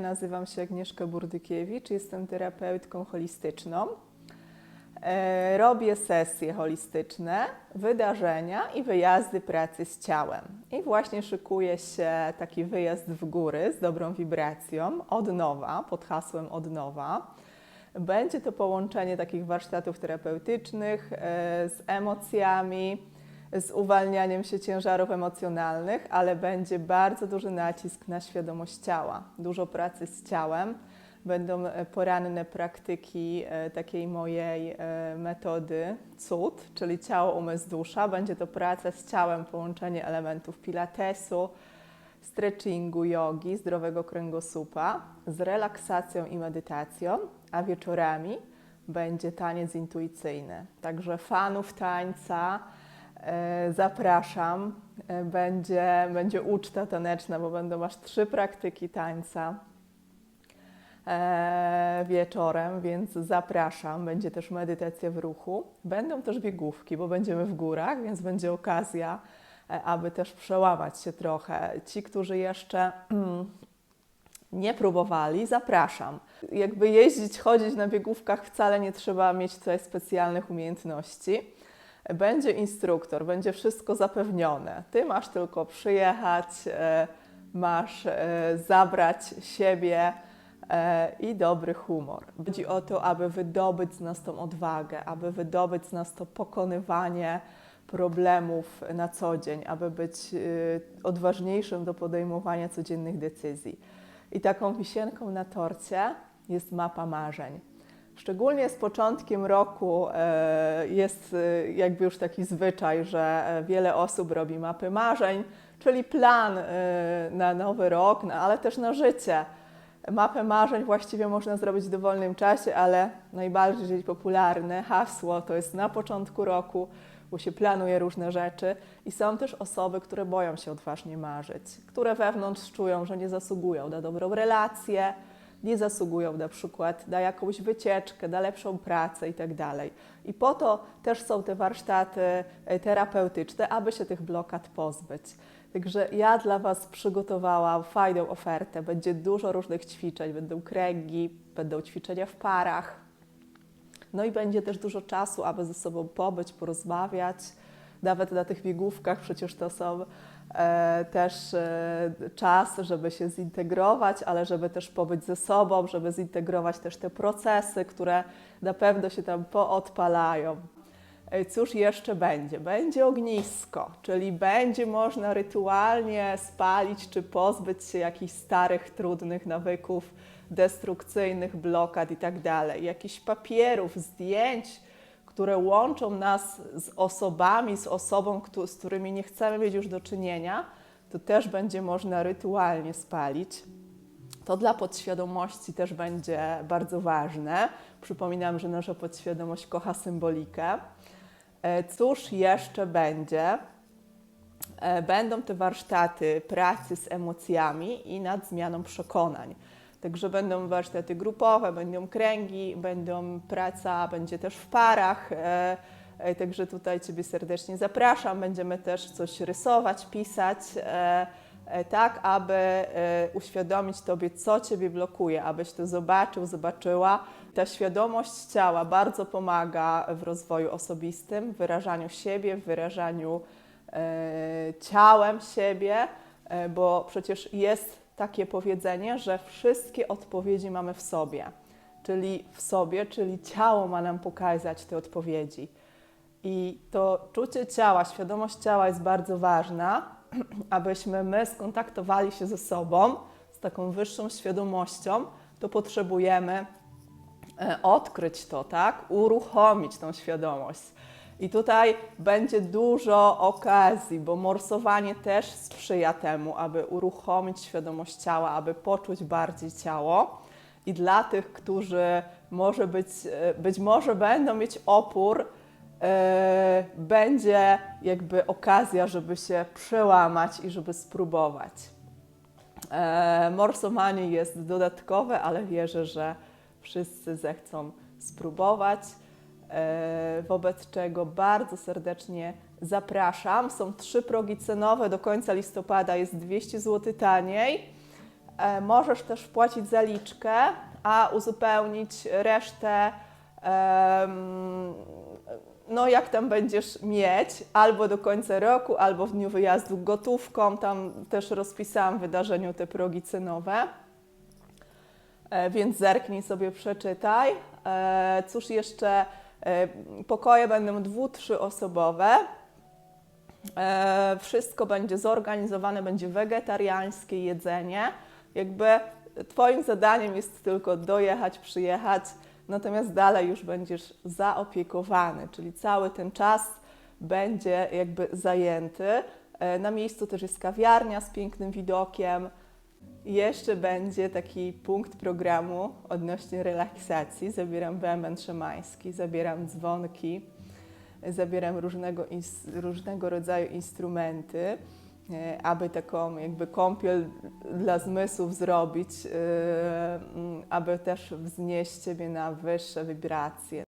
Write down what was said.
Nazywam się Agnieszka Burdykiewicz, jestem terapeutką holistyczną. E, Robię sesje holistyczne, wydarzenia i wyjazdy pracy z ciałem. I właśnie szykuje się taki wyjazd w góry z dobrą wibracją, od nowa, pod hasłem od nowa. Będzie to połączenie takich warsztatów terapeutycznych e, z emocjami, z uwalnianiem się ciężarów emocjonalnych, ale będzie bardzo duży nacisk na świadomość ciała, dużo pracy z ciałem. Będą e, poranne praktyki e, takiej mojej e, metody cud, czyli ciało, umysł, dusza. Będzie to praca z ciałem, połączenie elementów pilatesu, stretchingu, jogi, zdrowego kręgosłupa z relaksacją i medytacją, a wieczorami będzie taniec intuicyjny. Także fanów tańca zapraszam. E, Będzie, będzie uczta taneczna, bo będą aż trzy praktyki tańca e, wieczorem, więc zapraszam. Będzie też medytacja w ruchu. Będą też biegówki, bo będziemy w górach, więc będzie okazja, e, aby też przełamać się trochę. Ci, którzy jeszcze mm, nie próbowali, zapraszam. Jakby jeździć, chodzić na biegówkach wcale nie trzeba mieć tutaj specjalnych umiejętności. Będzie instruktor, będzie wszystko zapewnione. Ty masz tylko przyjechać, e, masz e, zabrać siebie e, i dobry humor. Chodzi o to, aby wydobyć z nas tą odwagę, aby wydobyć z nas to pokonywanie problemów na co dzień, aby być odważniejszym do podejmowania codziennych decyzji. I taką wisienką na torcie jest mapa marzeń. Szczególnie z początkiem roku e, jest e, jakby już taki zwyczaj, że e, wiele osób robi mapy marzeń, czyli plan na nowy rok, no, ale też na życie. Mapę marzeń właściwie można zrobić w dowolnym czasie, ale najbardziej popularne hasło to jest na początku roku, bo się planuje różne rzeczy i są też osoby, które boją się odważnie marzyć, które wewnątrz czują, że nie zasługują na dobrą relację, nie zasługują na przykład na jakąś wycieczkę, na lepszą pracę i tak. I po to też są te warsztaty e, terapeutyczne, aby się tych blokad pozbyć. Także ja dla Was przygotowałam fajną ofertę. Będzie dużo różnych ćwiczeń, będą kręgi, będą ćwiczenia w parach. No i będzie też dużo czasu, aby ze sobą pobyć, porozmawiać. Nawet na tych biegówkach przecież to są też e, czas, żeby się zintegrować, ale żeby też pobyć ze sobą, żeby zintegrować też te procesy, które na pewno się tam poodpalają. E, Cóż jeszcze będzie? Będzie ognisko, czyli będzie można rytualnie spalić czy pozbyć się jakichś starych, trudnych nawyków, destrukcyjnych blokad i tak dalej, jakichś papierów, zdjęć, które łączą nas z osobami, z osobą, z którymi nie chcemy mieć już do czynienia, to też będzie można rytualnie spalić. To dla podświadomości też będzie bardzo ważne. Przypominam, że nasza podświadomość kocha symbolikę. E, Cóż jeszcze będzie? E, Będą te warsztaty pracy z emocjami i nad zmianą przekonań. Także będą warsztaty grupowe, będą kręgi, będą praca, będzie też w parach. e, e, Także tutaj Ciebie serdecznie zapraszam. Będziemy też coś rysować, pisać, e, tak aby uświadomić Tobie, co Ciebie blokuje, abyś to zobaczył, zobaczyła. Ta świadomość ciała bardzo pomaga w rozwoju osobistym, w wyrażaniu siebie, w wyrażaniu ciałem siebie, bo przecież jest takie powiedzenie, że wszystkie odpowiedzi mamy w sobie, czyli w sobie, czyli ciało ma nam pokazać te odpowiedzi. I to czucie ciała, świadomość ciała jest bardzo ważna, abyśmy my skontaktowali się ze sobą z taką wyższą świadomością, to potrzebujemy e, odkryć to, tak? Uruchomić tą świadomość. I tutaj będzie dużo okazji, bo morsowanie też sprzyja temu, aby uruchomić świadomość ciała, aby poczuć bardziej ciało. I dla tych, którzy może być, e, być może będą mieć opór, e, będzie jakby okazja, żeby się przełamać i żeby spróbować. E, morsowanie jest dodatkowe, ale wierzę, że wszyscy zechcą spróbować. E, wobec czego bardzo serdecznie zapraszam. Są trzy progi cenowe, do końca listopada jest 200 zł taniej. E, Możesz też wpłacić zaliczkę, a uzupełnić resztę, no jak tam będziesz mieć, albo do końca roku, albo w dniu wyjazdu gotówką. Tam też rozpisałam w wydarzeniu te progi cenowe. E, więc zerknij sobie, przeczytaj. Cóż jeszcze? E, Pokoje będą dwu, trzyosobowe. E, Wszystko będzie zorganizowane, będzie wegetariańskie jedzenie. Jakby Twoim zadaniem jest tylko dojechać, przyjechać, natomiast dalej już będziesz zaopiekowany, czyli cały ten czas będzie jakby zajęty. E, Na miejscu też jest kawiarnia z pięknym widokiem. Jeszcze będzie taki punkt programu odnośnie relaksacji. Zabieram bęben szamański, zabieram dzwonki, zabieram różnego, różnego rodzaju instrumenty, e, aby taką jakby kąpiel dla zmysłów zrobić, e, aby też wznieść Ciebie na wyższe wibracje.